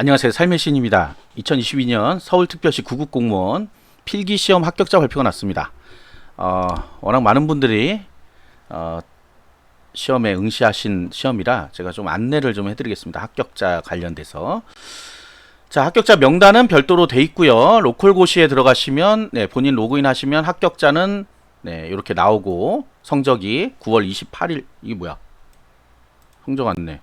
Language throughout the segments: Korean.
안녕하세요. 삶의 신입니다. 2022년 서울특별시 구급 공무원 필기 시험 합격자 발표가 났습니다. 어, 워낙 많은 분들이 어, 시험에 응시하신 시험이라 제가 좀 안내를 좀 해드리겠습니다. 합격자 관련돼서. 자, 합격자 명단은 별도로 돼 있고요. 로컬 고시에 들어가시면 네, 본인 로그인 하시면 합격자는 네, 이렇게 나오고 성적이 9월 28일 이게 뭐야? 성적 안내.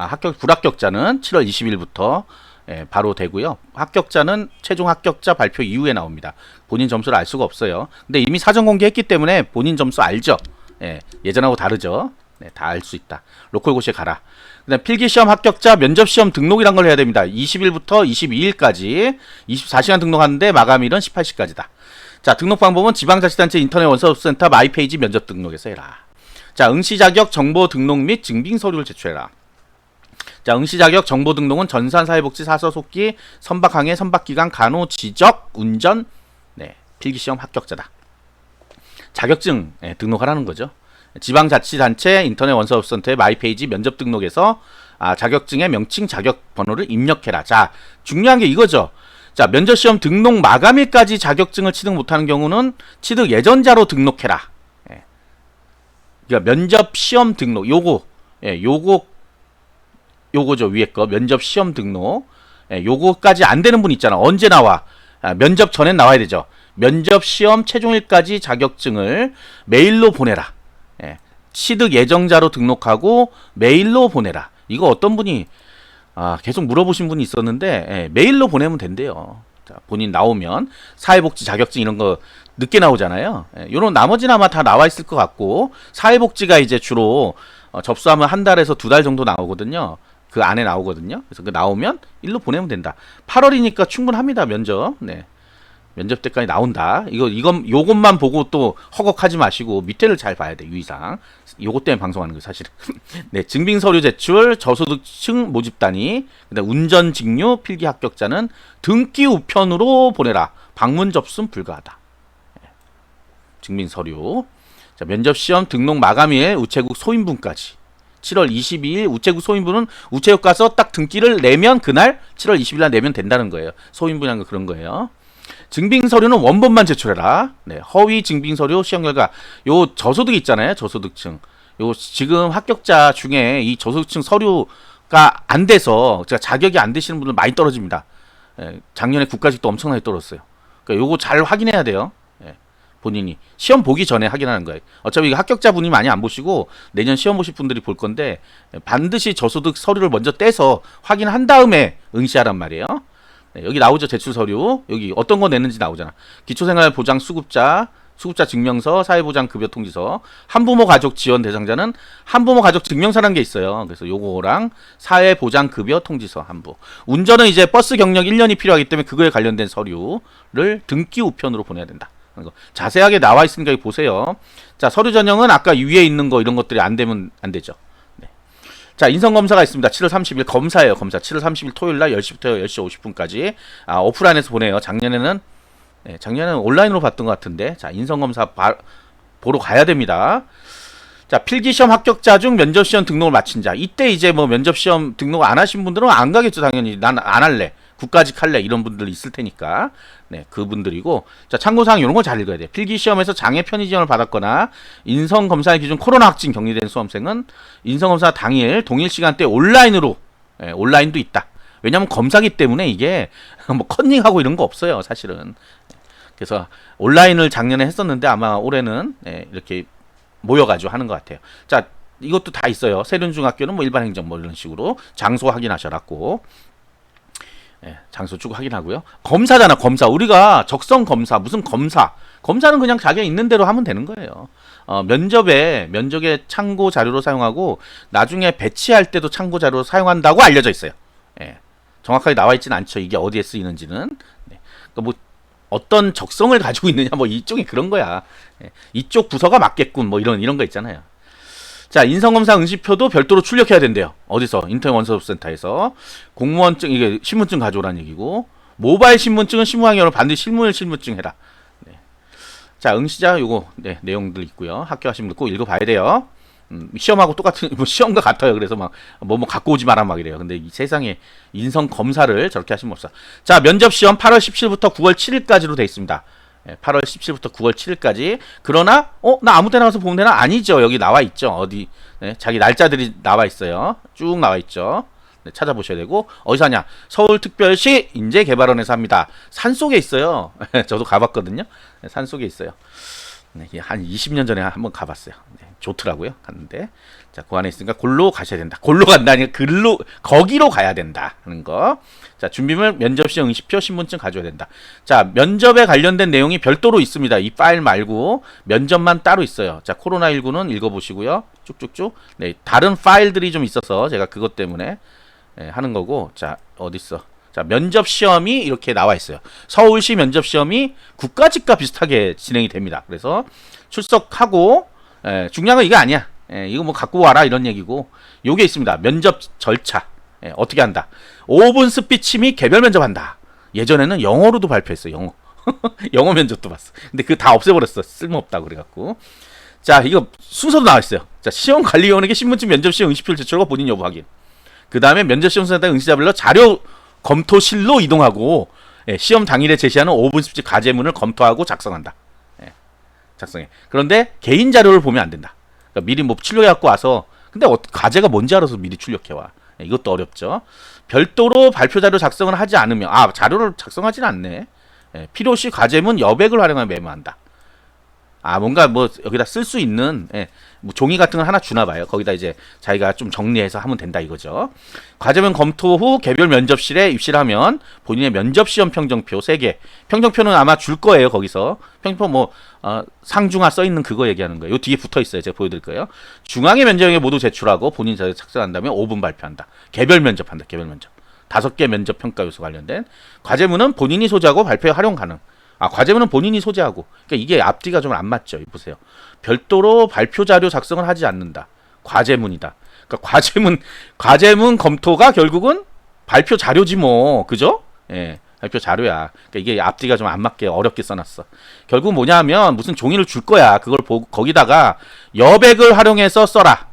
아, 합격 불합격자는 7월 20일부터 예, 바로 되고요. 합격자는 최종 합격자 발표 이후에 나옵니다. 본인 점수를 알 수가 없어요. 근데 이미 사전 공개했기 때문에 본인 점수 알죠. 예, 예전하고 다르죠. 네, 다 알 수 있다. 로컬 고시에 가라. 그다음 필기시험 합격자 면접시험 등록이란 걸 해야 됩니다. 20일부터 22일까지 24시간 등록하는데 마감일은 18시까지다. 자, 등록 방법은 지방자치단체 인터넷 원서센터 마이페이지 면접 등록에서 해라. 자, 응시 자격 정보 등록 및 증빙 서류를 제출해라. 자, 응시 자격 정보 등록은 전산 사회복지 사서 속기 선박 항해 선박 기간 간호 지적 운전 네, 필기 시험 합격자다. 자격증 예, 등록하라는 거죠. 지방자치단체 인터넷 원서센터의 마이페이지 면접 등록에서 아, 자격증의 명칭 자격 번호를 입력해라. 자, 중요한 게 이거죠. 자, 면접 시험 등록 마감일까지 자격증을 취득 못하는 경우는 취득 예전자로 등록해라. 예. 그러니까 면접 시험 등록 요거 예, 요거 요거죠 위에 거. 면접 시험 등록. 예, 요거까지 안 되는 분 있잖아. 언제 나와? 아, 면접 전엔 나와야 되죠. 면접 시험 최종일까지 자격증을 메일로 보내라. 예, 취득 예정자로 등록하고 메일로 보내라. 이거 어떤 분이 아, 계속 물어보신 분이 있었는데 예, 메일로 보내면 된대요. 자, 본인 나오면 사회복지 자격증 이런 거 늦게 나오잖아요. 예, 요런 나머지는 아마 다 나와 있을 것 같고 사회복지가 이제 주로 어, 접수하면 한 달에서 두 달 정도 나오거든요. 그 안에 나오거든요. 그래서 그 나오면 일로 보내면 된다. 8월이니까 충분합니다. 면접. 네. 면접 때까지 나온다. 이거 이건 요것만 보고 또 허걱하지 마시고 밑에를 잘 봐야 돼. 유의사항. 요것 때문에 방송하는 거 사실은. 네, 증빙 서류 제출, 저소득층 모집 단위, 그다음 운전 직료 필기 합격자는 등기 우편으로 보내라. 방문 접수는 불가하다. 네. 증빙 서류. 자, 면접 시험 등록 마감일 우체국 소인분까지. 7월 22일 우체국 소인분은 우체국 가서 딱 등기를 내면 그날 7월 20일 날 내면 된다는 거예요. 소인분이란 거 그런 거예요. 증빙 서류는 원본만 제출해라. 네, 허위 증빙 서류 시험 결과 요 저소득 있잖아요. 저소득층. 요 지금 합격자 중에 이 저소득층 서류가 안 돼서 제가 자격이 안 되시는 분들 많이 떨어집니다. 예, 작년에 국가직도 엄청나게 떨었어요. 그러니까 요거 잘 확인해야 돼요. 예, 본인이 시험 보기 전에 확인하는 거예요. 어차피 이거 합격자 분이 많이 안 보시고 내년 시험 보실 분들이 볼 건데 반드시 저소득 서류를 먼저 떼서 확인한 다음에 응시하란 말이에요. 네, 여기 나오죠 제출 서류 여기 어떤 거 내는지 나오잖아. 기초생활보장 수급자 수급자 증명서, 사회보장 급여 통지서, 한부모 가족 지원 대상자는 한부모 가족 증명서라는 게 있어요. 그래서 요거랑 사회보장 급여 통지서 한부. 운전은 이제 버스 경력 1년이 필요하기 때문에 그거에 관련된 서류를 등기 우편으로 보내야 된다. 거. 자세하게 나와 있으니까 보세요. 자, 서류 전형은 아까 위에 있는 거 이런 것들이 안 되면 안 되죠. 네. 자, 인성 검사가 있습니다. 7월 30일 검사예요. 검사. 7월 30일 토요일 날 10시부터 10시 50분까지 아, 오프라인에서 보내요. 작년에는 네, 작년에는 온라인으로 봤던 것 같은데. 자, 인성 검사 보러 가야 됩니다. 자, 필기시험 합격자 중 면접시험 등록을 마친 자. 이때 이제 뭐 면접시험 등록 안 하신 분들은 안 가겠죠, 당연히. 난 안 할래. 국가직 할래. 이런 분들 있을 테니까. 네, 그분들이고. 자, 참고사항 이런 걸잘 읽어야 돼. 필기 시험에서 장애 편의 지원을 받았거나 인성 검사의 기준 코로나 확진 격리된 수험생은 인성 검사 당일 동일 시간대 온라인으로, 예, 온라인도 있다. 왜냐면 검사기 때문에 이게 뭐 컨닝하고 이런 거 없어요, 사실은. 그래서 온라인을 작년에 했었는데 아마 올해는 예, 이렇게 모여가지고 하는 것 같아요. 자, 이것도 다 있어요. 세륜중학교는 뭐 일반 행정 뭐 이런 식으로 장소 확인하셔라고. 예, 장소 쭉 확인하고요. 검사잖아, 검사. 우리가 적성 검사, 무슨 검사. 검사는 그냥 자기 있는 대로 하면 되는 거예요. 어, 면접에, 면접에 참고 자료로 사용하고, 나중에 배치할 때도 참고 자료로 사용한다고 알려져 있어요. 예, 정확하게 나와 있지는 않죠. 이게 어디에 쓰이는지는. 네. 그러니까 뭐, 어떤 적성을 가지고 있느냐 뭐 이쪽이 그런 거야. 예. 이쪽 부서가 맞겠군 뭐 이런 이런 거 있잖아요. 자 인성검사 응시표도 별도로 출력해야 된대요. 어디서 인터넷 원서센터에서 공무원증 이게 신분증 가져오라는 얘기고 모바일 신분증은 신분항의로 반드시 실물 신분증 해라. 네. 자 응시자 요거 네, 내용들 있고요. 학교 하시면 꼭 읽어봐야 돼요. 음, 시험하고 똑같은 뭐 시험과 같아요. 그래서 막뭐뭐 갖고 오지 마라 막 이래요. 근데 이 세상에 인성 검사를 저렇게 하시면 없어. 자 면접 시험 8월 17일부터 9월 7일까지로 돼 있습니다. 예, 8월 17일부터 9월 7일까지. 그러나 어 나 아무 때나 가서 보면 되나 아니죠. 여기 나와 있죠. 어디 네, 자기 날짜들이 나와 있어요. 쭉 나와 있죠. 네, 찾아보셔야 되고 어디서 하냐? 서울특별시 인재개발원에서 합니다. 산 속에 있어요. 저도 가봤거든요. 네, 산 속에 있어요. 네, 한 20년 전에 한번 가봤어요. 네, 좋더라고요. 갔는데 자, 그 안에 있으니까 골로 가셔야 된다. 골로 간다니까 글로 거기로 가야 된다 하는 거. 자, 준비물 면접시 응시표 신분증 가져야 된다. 자, 면접에 관련된 내용이 별도로 있습니다. 이 파일 말고 면접만 따로 있어요. 자, 코로나 19는 읽어 보시고요. 쭉쭉쭉. 네, 다른 파일들이 좀 있어서 제가 그것 때문에 예, 하는 거고. 자, 어디 있어? 자, 면접 시험이 이렇게 나와 있어요. 서울시 면접 시험이 국가직과 비슷하게 진행이 됩니다. 그래서 출석하고 예, 중요한 건 이게 아니야. 예, 이거 뭐 갖고 와라 이런 얘기고 요게 있습니다. 면접 절차 예, 어떻게 한다. 5분 스피치 및 개별 면접한다. 예전에는 영어로도 발표했어. 영어. 영어 면접도 봤어. 근데 그 다 없애버렸어. 쓸모없다고 그래갖고. 자, 이거 순서도 나와 있어요. 자, 시험 관리위원에게 신분증 면접 시험 응시표를 제출하고 본인 여부 확인. 그 다음에 면접 시험 센터 응시자 별로 자료 검토실로 이동하고 예, 시험 당일에 제시하는 5분 스피치 과제문을 검토하고 작성한다. 예, 작성해. 그런데 개인 자료를 보면 안 된다. 그러니까 미리 뭐 출력해 갖고 와서 근데 어, 과제가 뭔지 알아서 미리 출력해 와. 예, 이것도 어렵죠. 별도로 발표 자료 작성을 하지 않으면 아 자료를 작성하진 않네. 예, 필요시 과제문 여백을 활용하여 메모한다. 아 뭔가 뭐 여기다 쓸 수 있는 예, 뭐 종이 같은 걸 하나 주나 봐요. 거기다 이제 자기가 좀 정리해서 하면 된다 이거죠. 과제문 검토 후 개별 면접실에 입시를 하면 본인의 면접 시험 평정표 3개. 평정표는 아마 줄 거예요. 거기서. 평정표 뭐 어, 상중하 써 있는 그거 얘기하는 거예요. 요 뒤에 붙어 있어요. 제가 보여 드릴 거예요. 중앙의 면접에 모두 제출하고 본인 자료 작성한 다음에 5분 발표한다. 개별 면접한다. 개별 면접. 다섯 개 면접 평가 요소 관련된 과제문은 본인이 소지하고 발표에 활용 가능. 아, 과제문은 본인이 소지하고. 그러니까 이게 앞뒤가 좀 안 맞죠. 이 보세요. 별도로 발표 자료 작성을 하지 않는다. 과제문이다. 그러니까 과제문 과제문 검토가 결국은 발표 자료지 뭐. 그죠? 예. 발표 자료야. 그러니까 이게 앞뒤가 좀 안 맞게 어렵게 써놨어. 결국 뭐냐면 무슨 종이를 줄 거야. 그걸 보고 거기다가 여백을 활용해서 써라.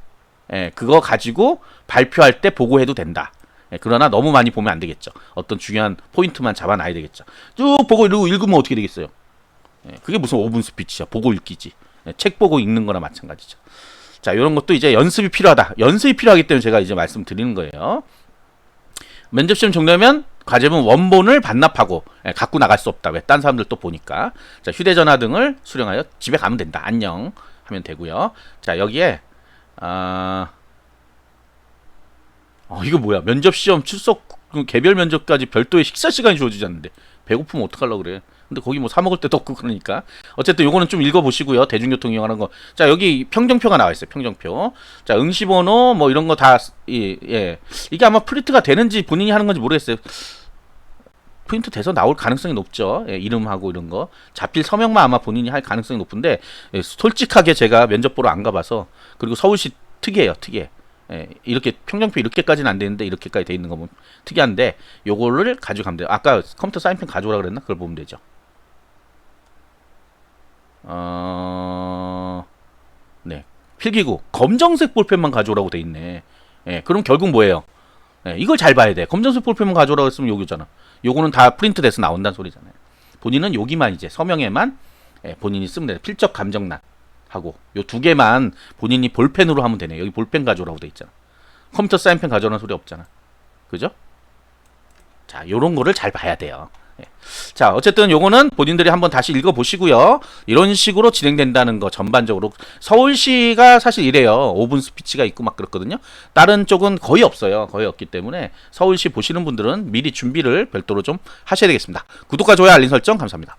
예, 그거 가지고 발표할 때 보고해도 된다. 예, 그러나 너무 많이 보면 안 되겠죠. 어떤 중요한 포인트만 잡아놔야 되겠죠. 쭉 보고 이러고 읽으면 어떻게 되겠어요? 예, 그게 무슨 5분 스피치야. 보고 읽기지. 예, 책 보고 읽는 거나 마찬가지죠. 자, 이런 것도 이제 연습이 필요하다. 연습이 필요하기 때문에 제가 이제 말씀드리는 거예요. 면접 시험 종료하면 과제문 원본을 반납하고 예, 갖고 나갈 수 없다. 왜? 딴 사람들 또 보니까. 자, 휴대전화 등을 수령하여 집에 가면 된다. 안녕 하면 되고요. 자, 여기에 아 어, 이거 뭐야? 면접 시험 출석 그 개별 면접까지 별도의 식사 시간이 주어지지 않는데 배고프면 어떡하려고 그래? 근데 거기 뭐 사 먹을 데도 없고 그러니까 어쨌든 요거는 좀 읽어 보시고요. 대중교통 이용하는 거. 자, 여기 평정표가 나와 있어요. 평정표. 자, 응시 번호 뭐 이런 거다 예. 이게 아마 프린트가 되는지 본인이 하는 건지 모르겠어요. 프린트 돼서 나올 가능성이 높죠. 예, 이름하고 이런 거. 자필 서명만 아마 본인이 할 가능성이 높은데 예, 솔직하게 제가 면접 보러 안 가봐서 그리고 서울시 특이해요. 특이해. 예, 이렇게 평정표 이렇게까지는 안 되는데 이렇게까지 돼 있는 거 보면 특이한데 요거를 가져가면 돼요. 아까 컴퓨터 사인펜 가져오라 그랬나? 그걸 보면 되죠. 어... 네. 필기구 검정색 볼펜만 가져오라고 돼 있네. 예, 그럼 결국 뭐예요? 예, 이걸 잘 봐야 돼. 검정색 볼펜만 가져오라고 했으면 여기잖아. 요거는 다 프린트 돼서 나온다는 소리잖아요. 본인은 여기만 이제 서명에만 예, 본인이 쓰면 돼. 필적 감정란 하고 요 두 개만 본인이 볼펜으로 하면 되네. 여기 볼펜 가져오라고 돼 있잖아. 컴퓨터 사인펜 가져오라는 소리 없잖아. 그죠? 자, 요런 거를 잘 봐야 돼요. 예. 자, 어쨌든 요거는 본인들이 한번 다시 읽어 보시고요. 이런 식으로 진행된다는 거 전반적으로 서울시가 사실 이래요. 5분 스피치가 있고 막 그렇거든요. 다른 쪽은 거의 없어요. 거의 없기 때문에 서울시 보시는 분들은 미리 준비를 별도로 좀 하셔야 되겠습니다. 구독과 좋아요, 알림 설정 감사합니다.